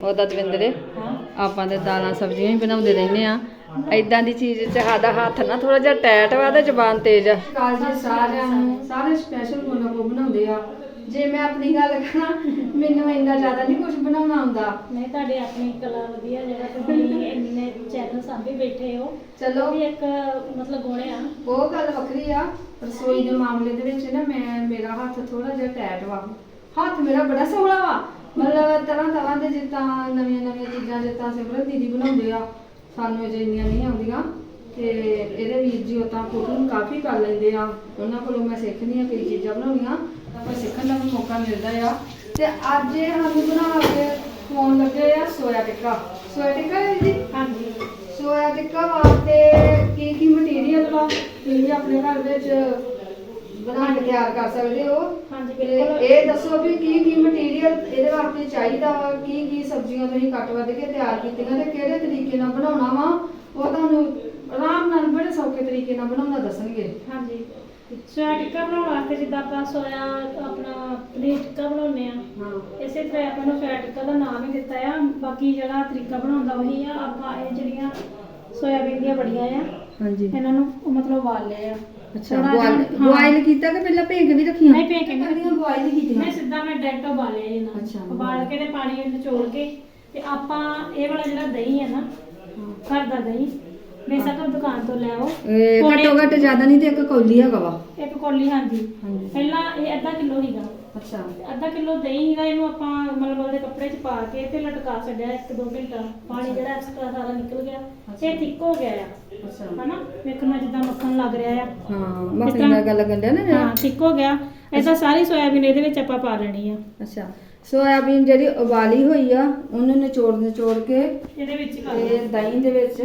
ਉਹਦਾ ਦਵਿੰਦਰੇ ਹਾਂ ਆਪਾਂ ਤੇ ਦਾਲਾਂ ਸਬਜ਼ੀਆਂ ਹੀ ਬਣਾਉਂਦੇ ਰਹਿੰਦੇ ਆ ਐਦਾਂ ਦੀ ਚੀਜ਼ 'ਚ ਸਾਡਾ ਹੱਥ ਨਾ ਥੋੜਾ ਜਿਹਾ ਟੈਟ ਵਾ ਤੇ ਜ਼ਬਾਨ ਤੇਜ਼। ਆ ਕਾਲ ਜੀ ਸਾਰਿਆਂ ਨੂੰ ਸਾਰੇ ਸਪੈਸ਼ਲ ਕੋਨਾ ਕੋ ਬਣਾਉਂਦੇ ਆ। ਜੇ ਮੈਂ ਆਪਣੀ ਗੱਲ ਕਰਾਂ ਮੈਨੂੰ ਇੰਨਾ ਜ਼ਿਆਦਾ ਨਹੀਂ ਕੁਝ ਬਣਾਉਣਾ ਆਉਂਦਾ। ਨਹੀਂ ਤੁਹਾਡੇ ਆਪਣੀ ਕਲਾ ਵਧੀਆ ਜਿਹੜਾ ਤੁਸੀਂ ਇੰਨੇ ਚੈਨਲ ਸਾਂਭੀ ਬੈਠੇ ਹੋ ਚਲੋ ਵੀ ਇੱਕ ਮਤਲਬ ਗੁਣ ਆ। ਉਹ ਗੱਲ ਵੱਖਰੀ ਆ ਰਸੋਈ ਦੇ ਮਾਮਲੇ ਦੇ ਵਿੱਚ ਨਾ ਮੈਂ ਮੇਰਾ ਹੱਥ ਥੋੜਾ ਜਿਹਾ ਟੈਟ ਵਾ। ਹੱਥ ਮੇਰਾ ਬੜਾ ਸੋਹਣਾ ਵਾ। ਮਤਲਬ ਤਰ੍ਹਾਂ ਤਰ੍ਹਾਂ ਦੇ ਜਿੱਦਾਂ ਨਵੀਆਂ ਨਵੀਆਂ ਚੀਜ਼ਾਂ ਜਿੱਦਾਂ ਸਿਮਰਨ ਦੀਦੀ ਬਣਾਉਂਦੇ ਆ ਸਾਨੂੰ ਅਜੇ ਇੰਨੀਆਂ ਨਹੀਂ ਆਉਂਦੀਆਂ। ਤੇ ਇਹਦੇ ਵੀਰ ਜੀ ਉਹ ਤਾਂ ਕੁਕਿੰਗ ਕਾਫੀ ਕਰ ਲੈਂਦੇ ਆ। ਉਹਨਾਂ ਕੋਲੋਂ ਮੈਂ ਸਿੱਖਦੀ ਆ ਕਈ ਚੀਜ਼ਾਂ ਬਣਾਉਣੀਆਂ ਆਪਾਂ ਸਿੱਖਣ ਦਾ ਵੀ ਮੌਕਾ ਮਿਲਦਾ ਆ। ਤੇ ਅੱਜ ਇਹ ਸਾਨੂੰ ਬਣਾ ਕੇ ਖਵਾਉਣ ਲੱਗੇ ਆ ਸੋਇਆ ਟਿੱਕਾ। ਸੋਇਆ ਟਿੱਕਾ ਹੈ ਜੀ? ਹਾਂਜੀ। ਸੋਇਆ ਟਿੱਕਾ ਵਾਸਤੇ ਕੀ ਕੀ ਮਟੀਰੀਅਲ ਵਾ? ਤੁਸੀਂ ਆਪਣੇ ਘਰ ਵਿੱਚ ਬਣਾ ਕੇ ਤਿਆਰ ਕਰ ਸਕਦੇ ਹੋ। ਹਾਂਜੀ ਤੇ ਬਿਲਕੁਲ। ਇਹ ਦੱਸੋ ਵੀ ਕੀ ਕੀ ਮਟੀਰੀਅਲ ਇਹਦੇ ਵਾਸਤੇ ਚਾਹੀਦਾ ਵਾ? ਕੀ ਕੀ ਸਬਜ਼ੀਆਂ ਤੁਸੀਂ ਕੱਟ ਵੱਢ ਕੇ ਤਿਆਰ ਕੀਤੀਆਂ ਤੇ ਕਿਹੜੇ ਤਰੀਕੇ ਨਾਲ ਬਣਾਉਣਾ ਵਾ? ਉਹ ਤੁਹਾਨੂੰ ਆਰਾਮ ਨਾਲ ਬੜੇ ਸੌਖੇ ਤਰੀਕੇ ਨਾਲ ਬਣਾਉਣਾ ਦੱਸਣਗੇ। ਹਾਂਜੀ। ਸੋਇਆ ਟਿੱਕਾ ਬਣਾਉਣ ਵਾਸਤੇ ਜਿੱਦਾਂ ਆਪਾਂ ਸੋਇਆ ਆਪਣਾ ਪਨੀਰ ਟਿੱਕਾ ਬਣਾਉਂਦੇ ਆ ਹਾਂ। ਇਸੇ ਤਰ੍ਹਾਂ ਆਪਾਂ ਨੂੰ ਸੋਇਆ ਟਿੱਕਾ ਦਾ ਨਾਮ ਹੀ ਦਿੱਤਾ ਆ। ਬਾਕੀ ਜਿਹੜਾ ਤਰੀਕਾ ਬਣਾਉਣ ਦਾ ਉਹੀ ਆ। ਆਪਾਂ ਇਹ ਜਿਹੜੀਆਂ ਸੋਇਆਬੀਨ ਦੀਆਂ ਬੜੀਆਂ ਆ ਹਾਂਜੀ। ਇਹਨਾਂ ਨੂੰ ਮਤਲਬ ਉਬਾਲ ਲਿਆ ਆ। ਅੱਛਾ ਥੋੜ੍ਹਾ ਬੋਇਲ ਜਿਹਾ- ਹਾਂ। ਬੋਇਲ ਕੀਤਾ ਕਿ ਪਹਿਲਾਂ ਭੇਜ ਕੇ ਵੀ ਰੱਖੀਆਂ? ਨਹੀਂ ਕੇ ਨਹੀਂ ਕਿਹੜੀਆਂ ਬੋਇਲ ਕੀਤੀਆਂ ਮੈਂ ਸਿੱਧਾ ਮੈਂ ਡਾਇਰੈਕਟ ਨਾ ਅੱਛਾ। ਉਬਾਲ ਕੇ ਤੇ ਪਾਣੀ ਵਿੱਚ ਨਿਚੋੜ ਕੇ ਤੇ ਆਪਾਂ ਇਹ ਵਾਲਾ ਜਿਹੜਾ ਦਹੀਂ ਹੈ ਨਾ ਘਰ ਦਾ ਦਹੀਂ ਬੇਸ਼ੱਕ ਦੁਕਾਨ ਤੋਂ ਲੈ ਆਓ। ਇਹ ਪੌਣੇ- ਘੱਟੋ ਘੱਟ ਜ਼ਿਆਦਾ ਨਹੀਂ ਤੇ ਇੱਕ ਕੌਲੀ ਹੈਗਾ ਵਾ। ਇੱਕ ਕੋਲੀ ਹਾਂਜੀ। ਹਾਂਜੀ। ਪਹਿਲਾਂ ਇਹ ਅੱਧਾ ਕਿਲੋ ਹੀਗਾ ਅੱਛਾ। ਅੱਧਾ ਕਿਲੋ ਦਹੀਂ ਹੀਗਾ ਇਹਨੂੰ ਆਪਾਂ ਮਤਲਬ ਉਹਦੇ ਕੱਪੜੇ 'ਚ ਪਾ ਕੇ ਤੇ ਲਟਕਾ ਛੱਡਿਆ 1-2 ਘੰਟਾ। ਪਾਣੀ ਜਿਹੜਾ ਐਕਸਟਰਾ ਸਾਰਾ ਨਿਕਲ ਗਿਆ। ਇਹ ਥਿੱਕ ਹੋ ਗਿਆ ਆ। ਅੱਛਾ ਹਨਾ? ਵੇਖਣ ਜਿੱਦਾਂ ਮੱਖਣ ਲੱਗ ਰਿਹਾ ਆ। ਹਾਂ ਮੱਖਣੀ ਦਾ ਗੱਲ ਲੱਗਣ ਡਿਆ ਨਾ ਜਿਹੜਾ। ਹਾਂ ਥਿੱਕ ਹੋ ਗਿਆ। ਐਸਾ ਸਾਰੀ ਸੋਇਆਬੀਨ ਇਹਦੇ ਵਿੱਚ ਆਪਾਂ ਪਾ ਲੈਣੀ ਆ। ਅੱਛਾ। ਸੋਇਆਬੀਨ ਜਿਹੜੀ ਉਬਾਲੀ ਹੋਈ ਆ ਉਹਨੂੰ ਨਿਚੋੜ ਨਿਚੋੜ ਕੇ ਇਹਦੇ ਵਿੱਚ ਕਰ ਤੇ ਦਹੀਂ ਦੇ ਵਿੱਚ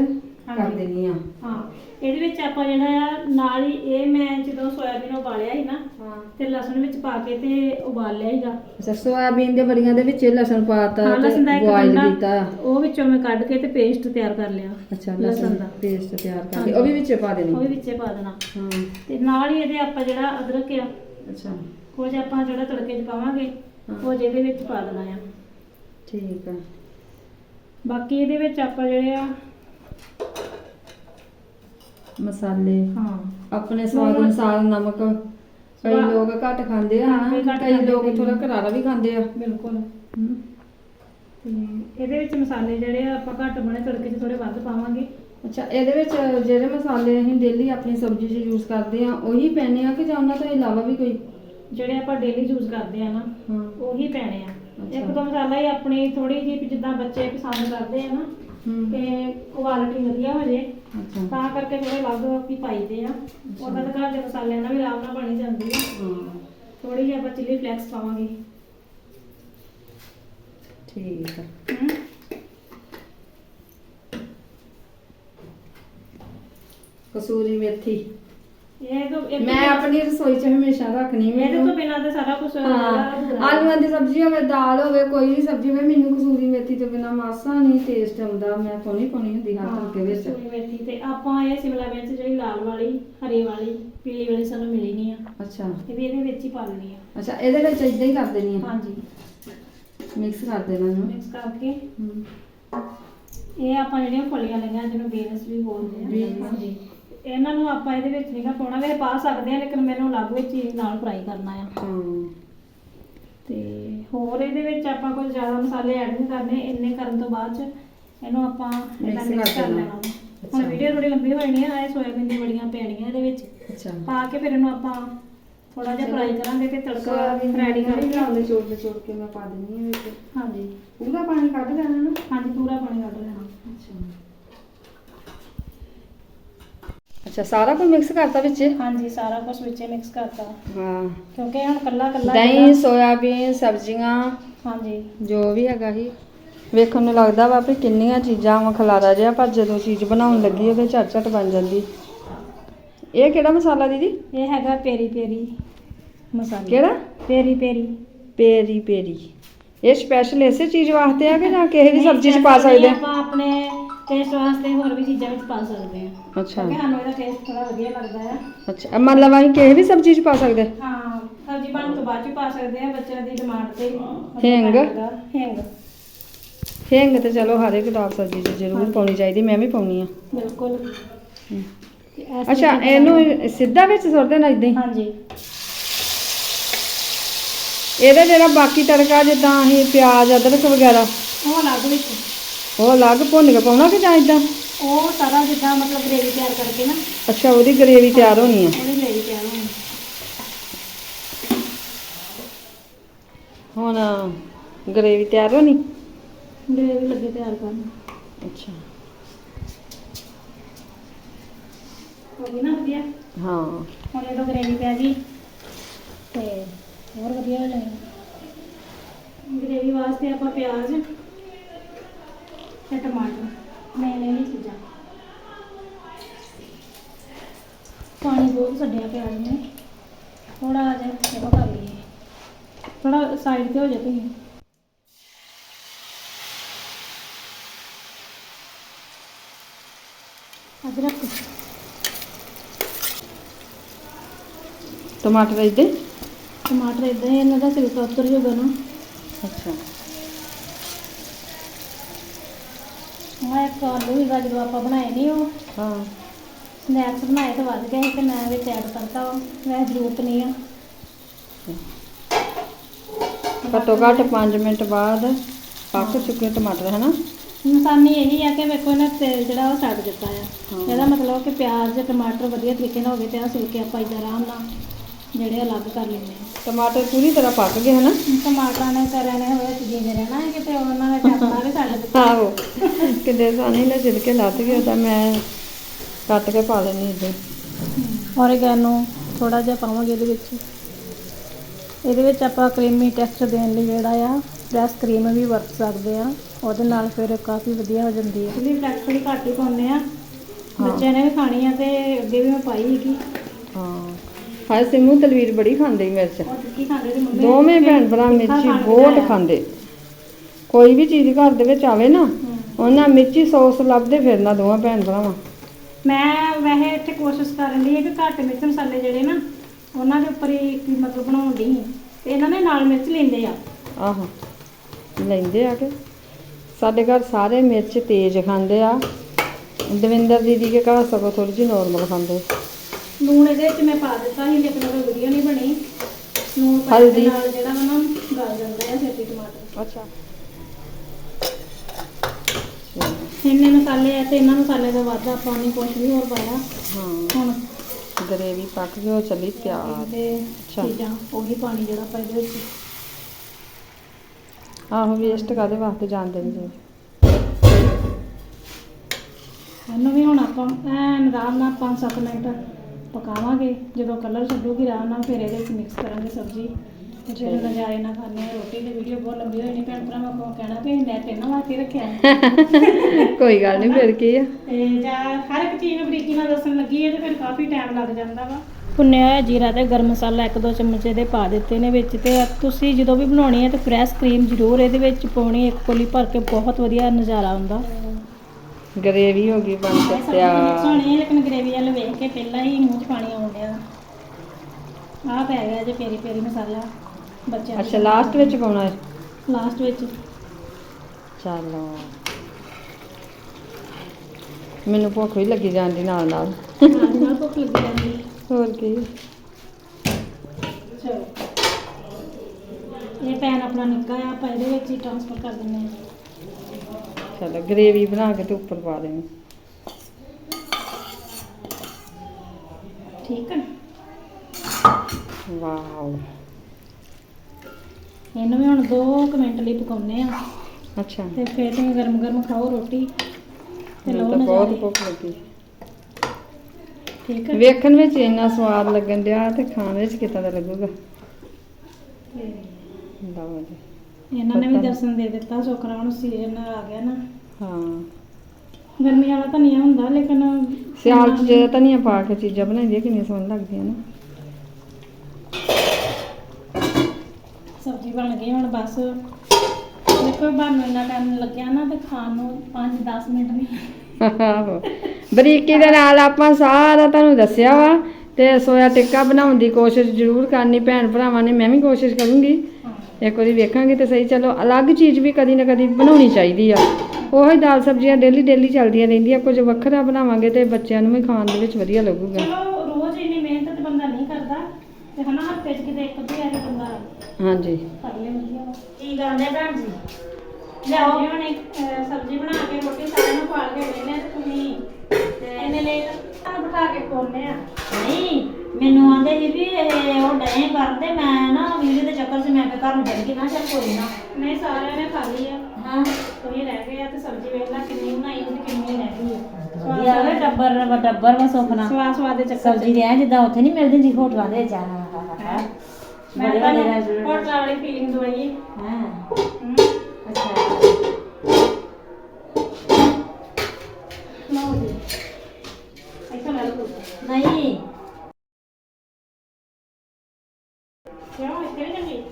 ਕਰ। ਦੇਣੀ ਆ। ਹਾਂ। ਇਹਦੇ ਵਿੱਚ ਆਪਾਂ ਜਿਹੜਾ ਆ ਨਾਲ ਹੀ ਇਹ ਮੈਂ ਜਦੋਂ ਸੋਇਆਬੀਨ ਉਬਾਲਿਆ ਸੀ ਨਾ ਹਾਂ। ਤੇ ਲਸਣ ਵਿੱਚ ਪਾ ਕੇ ਤੇ ਉਬਾਲ ਲਿਆ ਸੀਗਾ। ਅੱਛਾ ਸੋਇਆਬੀਨ ਦੇ ਬੜੀਆਂ ਦੇ ਵਿੱਚ ਲਸਣ ਪਾਤਾ ਹਾਂ ਤੇ ਲਸਣ ਦਾ ਇੱਕ ਬੋਇਲ ਡੰਡਾ ਕੀਤਾ। ਉਹ ਵਿੱਚੋਂ ਮੈਂ ਕੱਢ ਕੇ ਤੇ ਪੇਸਟ ਤਿਆਰ ਕਰ ਲਿਆ ਅੱਛਾ ਲਸਣ ਲਸਣ ਦਾ। ਦਾ ਪੇਸਟ ਤਿਆਰ ਕਰਕੇ। ਉਹ ਵੀ ਵਿੱਚੇ ਪਾ ਉਹ ਵੀ ਵਿੱਚੇ ਪਾ ਦੇਣਾ। ਹਾਂ। ਤੇ ਨਾਲ ਹੀ ਇਹਦੇ ਆਪਾਂ ਜਿਹੜਾ ਅਦਰਕ ਆ ਅੱਛਾ। ਕੁਝ ਆਪਾਂ ਜਿਹੜਾ ਤੜਕੇ 'ਚ ਪਾਵਾਂਗੇ ਹਾਂ। ਉਹ ਜਿਹਦੇ ਵਿੱਚ ਪਾ ਦੇਣਾ ਆ। ਠੀਕ ਆ। ਬਾਕੀ ਇਹਦੇ ਵਿੱਚ ਆਪਾਂ ਜਿਹੜੇ ਆ ਮਸਾਲੇ। ਹਾਂ। ਆਪਣੇ ਸਵਾਦ ਅਨੁਸਾਰ ਨਮਕ। ਕਈ ਲੋਕ ਘੱਟ ਖਾਂਦੇ ਆ ਹਾਂ, ਕਈ ਹਨਾ, ਘੱਟ ਕਈ ਖਾਂਦੇ, ਲੋਕ ਕਈ ਥੋੜਾ ਕਰਾਰਾ ਵੀ ਖਾਂਦੇ ਆ। ਬਿਲਕੁਲ। ਹਮ। ਤੇ ਇਹਦੇ ਵਿੱਚ ਮਸਾਲੇ ਜਿਹੜੇ ਆ ਆਪਾਂ ਘੱਟ ਬਣੇ ਤੜਕੇ 'ਚ ਥੋੜੇ ਵੱਧ ਪਾਵਾਂਗੇ। ਅੱਛਾ ਇਹਦੇ ਵਿੱਚ ਜਿਹੜੇ ਮਸਾਲੇ ਅਸੀਂ ਡੇਲੀ ਆਪਣੀ ਸਬਜ਼ੀ 'ਚ ਯੂਜ਼ ਕਰਦੇ ਆ ਉਹੀ ਪੈਣੇ ਆ ਕਿ ਜਾਂ ਉਹਨਾਂ ਤੋਂ ਇਲਾਵਾ ਵੀ ਕੋਈ? ਜਿਹੜੇ ਆਪਾਂ ਡੇਲੀ ਯੂਜ਼ ਕਰਦੇ ਆ ਨਾ ਹਾਂ। ਉਹੀ ਪੈਣੇ ਆ। ਇੱਕ ਦੋ ਮਸਾਲਾ ਹੀ ਆਪਣੀ ਥੋੜੀ ਜਿਹੀ ਜਿੱਦਾਂ ਬੱਚੇ ਪਸੰਦ ਕਰਦੇ ਆ ਨਾ ਹਮ ਕਿ ਕੁਆਲਿਟੀ ਵਧੀਆ ਹੋ ਜੇ। ਅੱਛਾ। ਤਾਂ ਕਰਕੇ ਥੋੜੇ ਅਲੱਗ ਵੀ ਪਾਈਦੇ ਆ। ਉਹਦਾ ਤਾਂ ਘਰ ਦੇ ਮਸਾਲਿਆਂ ਨਾਲ ਵੀ ਆਰਾਮ ਨਾਲ ਬਣੀ ਜਾਂਦੀ ਆ। ਹਾਂ। ਥੋੜੀ ਜਿਹੀ ਆਪਾਂ ਚਿੱਲੀ ਫਲੈਕਸ ਪਾਵਾਂਗੇ। ਠੀਕ ਆ। ਹਮ। ਕਸੂਰੀ ਮੇਥੀ। ਇਹ ਤੋਂ ਇਹ ਮੈਂ ਆਪਣੀ ਰਸੋਈ 'ਚ ਹਮੇਸ਼ਾ ਰੱਖਣੀ ਇਹਦੇ ਮੈਨੂੰ। ਤੋਂ ਬਿਨਾਂ ਤੇ ਸਾਰਾ ਕੁਝ ਹਾਂ ਆਲੂਆਂ ਦੀ ਸਬਜ਼ੀ ਹੋਵੇ ਦਾਲ ਹੋਵੇ ਕੋਈ ਵੀ ਸਬਜ਼ੀ ਹੋਵੇ ਮੈਨੂੰ ਕਸੂਰੀ ਮੇਥੀ ਤੋਂ ਬਿਨਾ ਮਾਸਾ ਨਹੀਂ ਟੇਸਟ ਆਉਂਦਾ। ਮੈਂ ਪਾਉਣੀ ਪਾਉਣੀ ਹੁੰਦੀ ਹਰ ਤੜਕੇ ਵਿੱਚ। ਕਸੂਰੀ ਮੇਥੀ ਤੇ ਆਪਾਂ ਇਹ ਸ਼ਿਮਲਾ ਮਿਰਚ ਜਿਹੜੀ ਲਾਲ ਵਾਲੀ ਹਰੀ ਵਾਲੀ ਪੀਲੀ ਵਾਲੀ ਸਾਨੂੰ ਮਿਲੀ ਨਹੀਂ ਆ। ਅੱਛਾ। ਇਹ ਵੀ ਇਹਦੇ ਵਿੱਚ ਹੀ ਪਾ ਲੈਣੀ ਆ। ਅੱਛਾ ਇਹਦੇ ਵਿੱਚ ਇਦਾਂ ਹੀ ਕਰ ਦੇਣੀ ਆ? ਹਾਂਜੀ। ਮਿਕਸ ਕਰ ਦੇਣਾ ਇਹਨੂੰ। ਮਿਕਸ ਕਰਕੇ। ਹਮ। ਇਹ ਆਪਾਂ ਜਿਹੜੀਆਂ ਫਲੀਆਂ ਲਈਆਂ ਜਿਹਨੂੰ ਬੀਨਸ ਵੀ ਬੋਲਦੇ ਆ। Beans। ਹਾਂਜੀ। ਇਹਨਾਂ ਨੂੰ ਆਪਾਂ ਇਹਦੇ ਵਿੱਚ ਨਹੀਂਗਾ ਪਾਉਣਾ ਵੇ ਪਾ ਸਕਦੇ ਆ ਲੇਕਿਨ ਮੈਨੂੰ ਅਲੱਗ ਵਿੱਚ ਹੀ ਨਾਲ ਫਰਾਈ ਕਰਨਾ ਆ। ਹਾਂ। ਤੇ ਹੋਰ ਇਹਦੇ ਵਿੱਚ ਆਪਾਂ ਕੋਈ ਜ਼ਿਆਦਾ ਮਸਾਲੇ ਐਡ ਨਹੀਂ ਕਰਨੇ ਇੰਨੇ ਕਰਨ ਤੋਂ ਬਾਅਦ ਚ ਇਹਨੂੰ ਆਪਾਂ Mix ਮਿਕਸ ਕਰ ਦੇਣਾ। ਲੈਣਾ। ਹੁਣ ਅੱਛਾ। ਵੀਡੀਓ ਥੋੜੀ ਲੰਬੀ ਹੋ ਜਾਣੀ ਆ ਇਹ ਸੋਇਆਬੀਨ ਦੀ ਬੜੀਆਂ ਪੈਣੀਆਂ ਇਹਦੇ ਵਿੱਚ। ਅੱਛਾ। ਪਾ ਕੇ ਫਿਰ ਇਹਨੂੰ ਆਪਾਂ ਥੋੜਾ ਜਿਹਾ। ਫਰਾਈ ਕਰਾਂਗੇ ਤੇ ਤੜਕਾ ਸੋਇਆਬੀਨ ਨਾਲ ਕਰਕੇ। ਨਾਲ ਨਿਚੋੜ ਨਿਚੋੜ ਕੇ ਮੈਂ ਪਾ ਦਿੰਦੀ ਹਾਂ ਵਿੱਚ। ਹਾਂਜੀ। ਪੂਰਾ ਪਾਣੀ ਕੱਢ ਨਾ ਹਾਂਜੀ ਪੂਰਾ ਪਾਣੀ ਕੱਢ ਲੈਣਾ। ਅੱਛਾ। ਅੱਛਾ ਸਾਰਾ ਕੁਝ ਮਿਕਸ ਕਰਤਾ ਵਿੱਚ? ਹਾਂਜੀ ਸਾਰਾ ਕੁਝ ਵਿੱਚੇ ਮਿਕਸ ਕਰਤਾ। ਹਾਂ। ਕਿਉਂਕਿ ਹੁਣ ਕੱਲਾ ਕੱਲਾ ਦਹੀਂ ਸੋਇਆਬੀਨ ਸਬਜ਼ੀਆਂ ਹਾਂਜੀ। ਜੋ ਵੀ ਹੈਗਾ ਹੀ ਵੇਖਣ ਨੂੰ ਲੱਗਦਾ ਵਾ ਵੀ ਕਿੰਨੀਆਂ ਚੀਜ਼ਾਂ ਵਾ ਖਲਾਰਾ ਜਿਹਾ ਪਰ ਜਦੋਂ ਚੀਜ਼ ਬਣਾਉਣ ਲੱਗੀ ਉਹਦੇ ਝਟ ਝਟ ਬਣ ਜਾਂਦੀ। ਇਹ ਕਿਹੜਾ ਮਸਾਲਾ ਦੀਦੀ? ਇਹ ਹੈਗਾ ਪੇਰੀ ਪੇਰੀ ਮਸਾਲਾ। ਕਿਹੜਾ? Peri peri. Peri peri. ਇਹ ਸਪੈਸ਼ਲ ਇਸੇ ਚੀਜ਼ ਵਾਸਤੇ ਆ ਕਿ ਜਾਂ ਕਿਸੇ ਵੀ ਨਹੀਂ, ਸਬਜ਼ੀ 'ਚ ਪਾ special ਸਕਦੇ ਆਪਾਂ ਆਪਣੇ ਟੇਸਟ ਵਾਸਤੇ ਹੋਰ ਵੀ ਚੀਜ਼ਾਂ ਵਿੱਚ ਪਾ ਸਕਦੇ ਹਾਂ। ਅੱਛਾ। ਕਿਉਂਕਿ ਸਾਨੂੰ ਇਹਦਾ ਟੇਸਟ ਥੋੜਾ ਵਧੀਆ ਲੱਗਦਾ ਹੈ ਅੱਛਾ ਮਤਲਬ ਅਸੀਂ ਕਿਸੇ ਵੀ ਸਬਜ਼ੀ 'ਚ ਪਾ ਸਕਦੇ? ਹਾਂ ਸਬਜ਼ੀ ਬਣਨ ਤੋਂ ਬਾਅਦ ਚ ਪਾ ਸਕਦੇ ਆ ਬੱਚਿਆਂ ਦੀ ਡਿਮਾਂਡ ਤੇ ਹਿੰਗ? ਹੈਗਾ, ਹਿੰਗ। ਹਿੰਗ ਤੇ ਚਲੋ ਹਰ ਇੱਕ ਦਾਲ ਸਬਜ਼ੀ 'ਚ ਜ਼ਰੂਰ ਪਾਉਣੀ ਚਾਹੀਦੀ ਮੈਂ ਵੀ ਪਾਉਣੀ ਆ। ਬਿਲਕੁਲ। ਹਮ। ਤੇ ਇਸ ਅੱਛਾ ਤਰੀਕੇ ਨਾਲ- ਇਹਨੂੰ ਸਿੱਧਾ ਵਿੱਚ ਸੁੱਟ ਦੇਣਾ ਇਦਾਂ ਹੀ? ਹਾਂਜੀ। ਇਹਦਾ ਜਿਹੜਾ ਬਾਕੀ ਤੜਕਾ ਜਿੱਦਾਂ ਅਸੀਂ ਪਿਆਜ਼ ਅਦਰਕ ਵਗੈਰਾ। ਉਹ ਅਲੱਗ ਵਿੱਚ। ਉਹ ਅਲੱਗ ਭੁੰਨ ਕੇ ਪਾਉਣਾ ਕਿ ਜਾਂ ਇਦਾਂ ਉਹ ਸਾਰਾ ਜਿੱਦਾਂ ਮਤਲਬ ਗ੍ਰੇਵੀ ਤਿਆਰ ਕਰਕੇ ਨਾ। ਅੱਛਾ ਉਹਦੀ ਗਰੇਵੀ ਤਿਆਰ ਹੋਣੀ ਆ। ਉਹਦੀ ਗ੍ਰੇਵੀ ਤਿਆਰ ਹੋਣੀ। ਹੁਣ ਗਰੇਵੀ ਤਿਆਰ ਹੋਣੀ? ਗ੍ਰੇਵੀ ਲੱਗੇ ਤਿਆਰ ਕਰਨ। ਅੱਛਾ। ਹੋ ਗਈ ਨਾ ਵਧੀਆ? ਹਾਂ। ਹੁਣ ਜਦੋਂ ਗ੍ਰੇਵੀ ਪੈ ਗਈ। ਤੇ ਹੋਰ ਵਧੀਆ ਹੋ ਜਾਣੀ। ਗ੍ਰੇਵੀ ਵਾਸਤੇ ਆਪਾਂ ਪਿਆਜ਼ ਤੇ ਟਮਾਟਰ ਮੈਂ ਲੈਣੀ ਚੀਜ਼ਾਂ। ਪਾਣੀ ਬਹੁਤ ਛੱਡਿਆ ਪਿਆਜ਼ ਨੇ। ਥੋੜਾ ਜਿਹਾ ਇਹੋ ਕਰ ਲਈਏ। ਥੋੜਾ ਸਾਈਡ ਤੇ ਹੋ ਜਾ ਤੁਸੀਂ। ਅਦਰਕ। ਟਮਾਟਰ ਇਦਾਂ ਟਮਾਟਰ ਇਦਾਂ ਇਹਨਾਂ ਦਾ ਸਿਲਕਾ ਉਤਰ ਜਾਊਗਾ ਨਾ। ਅੱਛਾ। ਮੈਂ ਇੱਕ ਆਲੂ ਵੀ ਜਦੋਂ ਆਪਾਂ ਬਣਾਏ ਨਹੀਂ ਉਹ। ਹਾਂ। ਸਨੈਕਸ ਬਣਾਏ ਤਾਂ ਵੱਧ ਗਏ ਸੀ ਤੇ ਮੈਂ ਵਿੱਚ ਐਡ ਕਰਤਾ ਵਾ ਵੈਸੇ ਜ਼ਰੂਰਤ ਨਹੀਂ ਆ। ਘੱਟੋ ਘੱਟ 5 ਮਿੰਟ ਬਾਅਦ ਪੱਕ ਚੁੱਕੇ ਟਮਾਟਰ ਹਨਾ? ਨਿਸ਼ਾਨੀ ਇਹੀ ਆ ਕਿ ਵੇਖੋ ਇਹਨਾਂ ਤੇਲ ਜਿਹੜਾ ਉਹ ਛੱਡ ਦਿੱਤਾ ਆ। ਇਹਦਾ ਮਤਲਬ ਕਿ ਪਿਆਜ਼ ਤੇ ਟਮਾਟਰ ਵਧੀਆ ਤਰੀਕੇ ਨਾਲ ਹੋ ਗਏ ਤੇ ਆ ਸਿਲਕੇ ਆਪਾਂ ਇਦਾਂ ਆਰਾਮ ਨਾਲ। ਜਿਹੜੇ ਅਲੱਗ ਕਰ ਲੈਂਦੇ ਆ। ਟਮਾਟਰ ਪੂਰੀ ਤਰ੍ਹਾਂ ਪੱਕ ਗਏ ਹਨਾ? ਟਮਾਟਰਾਂ ਨੇ ਕਰਿਆ ਨੇ ਹੋਇਆ ਚੀਜ਼ਾਂ ਰਹਿਣਾ ਹੈ ਕਿਤੇ ਉਹਨਾਂ ਨੇ ਟੱਪਾ ਵੀ ਛੱਡ ਦਿੱਤਾ। ਆਹੋ ਕਿਤੇ ਸਾਨੀ ਨੇ ਛਿਲਕੇ ਲੱਤ ਗਏ ਤਾਂ ਮੈਂ ਕੱਟ ਕੇ ਪਾ ਲੈਣੀ ਇਦਾਂ। ਔਰੇਗੈਨੋ ਥੋੜਾ ਜਿਹਾ ਪਾਵਾਂਗੇ ਇਹਦੇ ਵਿੱਚ। ਇਹਦੇ ਵਿੱਚ ਆਪਾਂ ਕਰੀਮੀ ਟੈਕਸਚਰ ਦੇਣ ਲਈ ਜਿਹੜਾ ਆ ਫਰੈਸ਼ ਕਰੀਮ ਵੀ ਵਰਤ ਸਕਦੇ ਆ। ਉਹਦੇ ਨਾਲ ਫਿਰ ਕਾਫੀ ਵਧੀਆ ਹੋ ਜਾਂਦੀ ਹੈ ਇਹਦੀ ਫਲੈਕਸ ਥੋੜੀ ਘੱਟ ਹੀ ਪਾਉਂਦੇ ਆ। ਬੱਚਿਆਂ ਨੇ ਵੀ ਖਾਣੀ ਆ ਤੇ ਅੱਗੇ ਵੀ ਮੈਂ ਪਾਈ ਸੀਗੀ ਹਾਂ। ਹਾਏ ਸਿਮੂ ਤਲਵੀਰ ਬੜੀ ਖਾਂਦੇ ਮਿਰਚ। ਕੀ ਖਾਂਦੇ ਸੀ ਮੰਮੀ? ਦੋਵੇਂ ਭੈਣ ਭਰਾ ਮਿਰਚੀ ਬਹੁਤ। ਖਾਂਦੇ। ਕੋਈ ਵੀ ਚੀਜ਼ ਘਰ ਦੇ ਵਿੱਚ ਆਵੇ ਨਾ। ਉਹਨਾਂ ਮਿਰਚੀ ਸੌਸ ਲੱਭਦੇ ਫਿਰਨਾ ਦੋਵਾਂ ਭੈਣ ਭਰਾਵਾਂ। ਮੈਂ ਵੈਸੇ ਇੱਥੇ ਕੋਸ਼ਿਸ਼ ਕਰਨ ਲਈ ਹੈ ਕਿ ਘੱਟ ਮਿਰਚ ਮਸਾਲੇ ਜਿਹੜੇ ਨਾ ਉਹਨਾਂ ਦੇ ਉੱਪਰ ਹੀ ਕੀ ਮਤਲਬ ਬਣਾਉਣ ਦੀ ਤੇ ਇਹਨਾਂ ਨੇ ਨਾਲ ਮਿਰਚ ਲੈਂਦੇ ਆ। ਆਹੋ ਲੈਂਦੇ ਆ ਕੇ? ਸਾਡੇ ਘਰ ਸਾਰੇ ਮਿਰਚ ਤੇਜ਼ ਖਾਂਦੇ ਆ। ਦਵਿੰਦਰ ਦੀਦੀ ਕੇ ਘਰ ਸਗੋਂ ਥੋੜੀ ਜਿਹੀ ਨੋਰਮਲ ਖਾਂਦੇ। ਲੂਣ ਇਹਦੇ ਵਿੱਚ ਮੈਂ ਪਾ ਦਿੱਤਾ ਸੀ ਲੇਕਿਨ ਉਹ ਵੀਡੀਓ ਨਹੀਂ ਬਣੀ। ਲੂਣ ਪਾਉਣ ਦੇ ਹਲਦੀ। ਨਾਲ ਜਿਹੜਾ ਵਾ ਨਾ ਗਲ ਜਾਂਦਾ ਹੈ ਛੇਤੀ ਟਮਾਟਰ। ਅੱਛਾ। ਇੰਨੇ ਮਸਾਲੇ ਆ ਤੇ ਇਹਨਾਂ ਮਸਾਲੇ ਦਾ ਵਾਧਾ ਆਪਾਂ ਨਹੀਂ ਕੁਛ ਵੀ ਹੋਰ ਪਾਇਆ। ਹਾਂ। ਹੁਣ ਗਰੇਵੀ ਪੱਕ ਗਈ ਉਹ ਚੱਲੀ ਤਿਆਰ ਤੇ ਅੱਛਾ। ਚੀਜ਼ਾਂ ਉਹੀ ਪਾਣੀ ਜਿਹੜਾ ਆਪਾਂ ਇਹਦੇ ਵਿੱਚ ਆਹੋ ਵੇਸਟ ਕਾਦੇ ਵਾਸਤੇ ਜਾਣਦੇ ਨਹੀਂ ਇਹਨੂੰ ਵੀ ਹੁਣ ਆਪਾਂ ਐਨ ਆਰਾਮ ਨਾਲ 5-7 ਮਿੰਟ ਪਕਾਵਾਂਗੇ ਜਦੋਂ ਕਲਰ ਛੱਡੂਗੀ ਆਰਾਮ ਨਾਲ ਫਿਰ ਇਹਦੇ ਵਿੱਚ ਮਿਕਸ ਕਰਾਂਗੇ ਸਬਜ਼ੀ। ਤੇ ਫਿਰ ਨਜ਼ਾਰੇ ਨਾਲ ਖਾਣੇ ਆ ਰੋਟੀ ਦੀ ਵੀਡੀਓ ਬਹੁਤ ਲੰਬੀ ਹੋਈ ਨਹੀਂ ਭੈਣ ਭਰਾਵਾਂ ਕੋਲ ਕਹਿਣਾ ਵੀ ਨੈਟ ਇਹਨਾਂ ਵਾਸਤੇ ਰੱਖਿਆ। ਕੋਈ ਗੱਲ ਨਹੀਂ ਫਿਰ ਕੀ ਆ? ਤੇ ਜਾਂ ਹਰ ਇੱਕ ਚੀਜ਼ ਨੂੰ ਬਰੀਕੀ ਨਾਲ ਦੱਸਣ ਲੱਗੀ ਹੈ ਤੇ ਫਿਰ ਕਾਫੀ ਟਾਈਮ ਲੱਗ ਜਾਂਦਾ ਵਾ। ਭੁੰਨਿਆ ਹੋਇਆ ਜੀਰਾ ਤੇ ਗਰਮ ਮਸਾਲਾ ਇੱਕ ਦੋ ਚਮਚ ਇਹਦੇ ਪਾ ਦਿੱਤੇ ਨੇ ਵਿੱਚ ਤੇ ਤੁਸੀਂ ਜਦੋਂ ਵੀ ਬਣਾਉਣੀ ਹੈ ਤੇ ਫਰੈਸ਼ ਕਰੀਮ ਜ਼ਰੂਰ ਇਹਦੇ ਵਿੱਚ ਪਾਉਣੀ ਇੱਕ ਕੋਲੀ ਭਰ ਕੇ ਬਹੁਤ ਵਧੀਆ ਨਜ਼ਾਰਾ ਆਉਂਦਾ। ਗਰੇਵੀ ਹੋ ਗਈ ਬਣ ਕੇ ਤਿਆਰ। ਹੋਣੀ ਹੈ ਲੇਕਿਨ ਗ੍ਰੇਵੀ ਵਾਲ ਵੇਖ ਕੇ ਪਹਿਲਾਂ ਹੀ ਮੂੰਹ 'ਚ ਪਾਣੀ ਆਉਣ ਡਿਆ। ਆ ਪੈ ਗਿਆ ਜੇ ਪੇਰੀ ਪੇਰੀ ਮਸਾਲਾ ਬੱਚਿਆਂ ਅੱਛਾ ਲਾਸਟ ਵਿੱਚ ਪਾਉਣਾ ਹੈ? ਲਾਸਟ ਵਿੱਚ। ਚਲੋ। ਮੈਨੂੰ ਭੁੱਖ ਵੀ ਲੱਗੀ ਜਾਂਦੀ ਨਾਲ ਨਾਲ। ਨਾਲ ਨਾਲ ਭੁੱਖ ਲੱਗੀ ਜਾਂਦੀ ਹੈ। ਹੋਰ ਕੀ? ਚਲੋ। ਇਹ ਪੈਨ ਆਪਣਾ ਨਿੱਕਾ ਆ ਆਪਾਂ ਇਹਦੇ ਵਿੱਚ ਹੀ ਟ੍ਰਾਂਸਫਰ ਕਰ ਦਿੰਦੇ ਹਾਂ। ਚਲੋ ਗਰੇਵੀ ਬਣਾ ਕੇ ਤੇ ਉੱਪਰ ਪਾ ਦੇਣੀ। ਠੀਕ ਹੈ ਵਾਓ। ਇਹਨੂੰ ਵੀ ਹੁਣ 2 ਮਿੰਟ ਲਈ ਪਕਾਉਨੇ ਆ। ਅੱਛਾ। ਤੇ ਫਿਰ ਤੁਸੀਂ ਗਰਮ ਗਰਮ ਖਾਓ ਰੋਟੀ ਤੇ ਲਓ ਤਾਂ ਬਹੁਤ ਭੁੱਖ ਲੱਗੀ। ਠੀਕ ਹੈ ਵੇਖਣ ਵਿੱਚ ਇੰਨਾ ਸਵਾਦ ਲੱਗਣ ਡਿਆ ਤੇ ਖਾਣ ਵਿੱਚ ਕਿੱਦਾਂ ਦਾ ਲੱਗੂਗਾ? ਲਓ ਜੀ। ਇਹਨਾਂ ਨੇ ਵੀ। ਦਰਸ਼ਨ ਦੇ ਦਿੱਤਾ ਸ਼ੁਕਰ ਹੁਣ ਸੀਜ਼ਨ ਆ ਗਿਆ ਨਾ। ਹਾਂ। ਗਰਮੀ ਵਾਲਾ ਤਾਂ ਨਹੀਂ ਹੁੰਦਾ ਲੇਕਿਨ ਸਿਆਲ 'ਚ ਜੇ ਧਨੀਆ ਪਾ ਕੇ ਚੀਜ਼ਾਂ ਬਣਾਈਆਂ ਕਿੰਨੀਆਂ ਸੋਹਣੀਆਂ ਲੱਗਦੀਆਂ ਨੇ। ਸਬਜ਼ੀ ਬਣ ਗਈ ਹੁਣ ਬਸ। ਦੇਖੋ ਬਣ ਇੰਨਾ ਟਾਈਮ ਲੱਗਿਆ ਨਾ ਤੇ ਖਾਣ ਨੂੰ 5-10 ਮਿੰਟ ਨਹੀਂ ਬਰੀਕੀ ਦੇ ਨਾਲ ਆਪਾਂ ਸਾਰਾ ਤੁਹਾਨੂੰ ਦੱਸਿਆ ਵਾ ਤੇ ਸੋਇਆ ਟਿੱਕਾ ਬਣਾਉਣ ਦੀ ਕੋਸ਼ਿਸ਼ ਜ਼ਰੂਰ ਕਰਨੀ ਭੈਣ ਭਰਾਵਾਂ ਨੇ ਮੈਂ ਵੀ ਕੋਸ਼ਿਸ਼ ਕਰੂੰਗੀ। ਇੱਕ ਵਾਰੀ ਵੇਖਾਂਗੇ ਤੇ ਸਹੀ ਚਲੋ ਅਲੱਗ ਚੀਜ਼ ਵੀ ਕਦੀ ਨਾ ਕਦੀ ਬਣਾਉਣੀ ਚਾਹੀਦੀ ਆ। ਉਹੀ ਦਾਲ ਸਬਜ਼ੀਆਂ ਡੇਲੀ ਡੇਲੀ ਚੱਲਦੀਆਂ ਰਹਿੰਦੀਆਂ ਕੁਝ ਵੱਖਰਾ ਬਣਾਵਾਂਗੇ ਤੇ ਬੱਚਿਆਂ ਨੂੰ ਵੀ ਖਾਣ ਦੇ ਵਿੱਚ ਵਧੀਆ ਲੱਗੂਗਾ। ਚਲੋ ਰੋਜ਼ ਇੰਨੀ ਮਿਹਨਤ ਤੇ ਬੰਦਾ ਨਹੀਂ ਕਰਦਾ ਤੇ ਹਨਾ ਹਫ਼ਤੇ 'ਚ ਕਿਤੇ ਇੱਕ ਅੱਧੀ ਵਾਰੀ ਬੰਦਾ ਹਾਂਜੀ। ਕਰ ਲੇ ਵਧੀਆ ਕੀ ਕਰਦੇ ਭੈਣ ਜੀ? ਲਿਆਓ। ਹੁਣ ਸਬਜ਼ੀ ਬਣਾ ਕੇ ਰੋਟੀ ਸਾਰਿਆਂ ਨੂੰ ਪਾਲ ਕੇ ਦੇਣੇ ਤੇ ਤੁਸੀਂ। ਇਹਨੇ ਲਈ ਤੁਹਾਨੂੰ ਬਿਠਾ ਕੇ ਖੋਲਨੇ ਆ। ਨਹੀਂ ਮੈਨੂੰ ਆਂਦੇ ਸੀ ਵੀ ਇਹ ਉਹ ਡਏ ਕਰਦੇ ਮੈਂ ਨਾ ਵੀਡੀਓ ਦੇ ਚੱਕਰ 'ਚ ਮੈਂ ਫੇ ਘਰ ਨੂੰ ਚੱਲ ਗਈ ਨਾ ਚੱਲ ਕੋਈ ਨਾ। ਨਹੀਂ ਸਾਰਿਆਂ ਨੇ ਖਾ ਲਈ ਆ। ਹਾਂ। ਕੋਈ ਰਹਿ ਗਏ ਆ ਤੇ ਸਬਜ਼ੀ ਵੇਖ ਲੈ ਕਿੰਨੀ ਬਣਾਈ ਤੇ ਕਿੰਨੀ ਰਹਿ ਗਈ ਆ। ਵੇ ਟੱਬਰ ਵਾ ਟੱਬਰ ਵਾ ਸੁਖਨਾ ਸਵਾਦ ਸਵਾਦ ਦੇ ਚੱਕਰ ਸਬਜ਼ੀ ਦੇ ਐਂ ਜਿੱਦਾਂ ਉੱਥੇ ਨਹੀਂ ਮਿਲਦੀ ਜੀ ਹੋਟਲਾਂ ਦੇ ਵਿੱਚ। ਆਹ ਹਾ? ਮੈਂ ਤਾਂ ਹੋਟਲਾਂ ਵਾਲੀ ਫੀਲਿੰਗ ਦਵਾਈ। ਹੂੰ? ਕਿਉਂ ਇੱਥੇ ਵੀ ਚੰਗੀ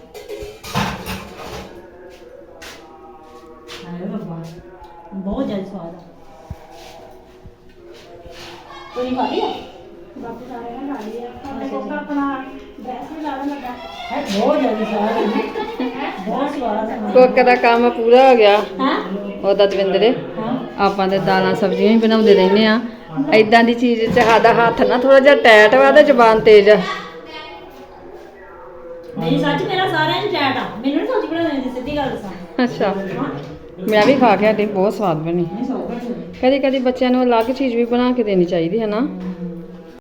ਹਾਏ ਰੱਬਾ ਬਹੁਤ ਜ਼ਿਆਦਾ ਸਵਾਦ ਆ ਤੁਸੀਂ ਖਾ ਲਿਆ ਬਾਕੀ ਸਾਰਿਆਂ ਨੇ ਖਾ ਲਈ ਆ ਆਪਣੇ ਕੋਲ ਤਾਂ ਆਪਣਾ ਡਰੈਸ ਵੀ ਲਾ ਲੱਗਾ ਹੈ ਬਹੁਤ ਜ਼ਿਆਦਾ ਸਵਾਦ ਆ ਬਹੁਤ ਸਵਾਦ ਆ ਕੁੱਕ ਦਾ ਕੰਮ ਪੂਰਾ ਹੋ ਗਿਆ ਹਾਂ ਉਹਦਾ ਦਵਿੰਦਰੇ ਹਾਂ ਆਪਾਂ ਤੇ ਦਾਲਾਂ ਸਬਜ਼ੀਆਂ ਹੀ ਬਣਾਉਂਦੇ ਰਹਿੰਦੇ ਆ ਐਦਾਂ ਦੀ ਚੀਜ਼ 'ਚ ਸਾਡਾ ਹੱਥ ਨਾ ਥੋੜਾ ਜਿਹਾ ਟੈਟ ਵਾ ਤੇ ਜ਼ਬਾਨ ਤੇਜ਼ ਆ ਨਹੀਂ ਸੱਚ ਮੇਰਾ ਸਾਰਿਆਂ ਚ ਚੈਟ ਆ। ਮੈਨੂੰ ਨਹੀਂ ਸਬਜ਼ੀ ਬਣਾਉਣੀ ਦੀ ਸਿੱਧੀ ਗੱਲ ਦੱਸਾਂ। ਅੱਛਾ। ਮੈਂ ਵੀ ਖਾ ਕੇ ਹਟੀ ਬਹੁਤ ਸਵਾਦ ਬਣੀ। ਕਦੀ ਕਦੀ ਬੱਚਿਆਂ ਨੂੰ ਅਲੱਗ ਚੀਜ਼ ਵੀ ਬਣਾ ਕੇ ਦੇਣੀ ਚਾਹੀਦੀ ਹੈ ਨਾ।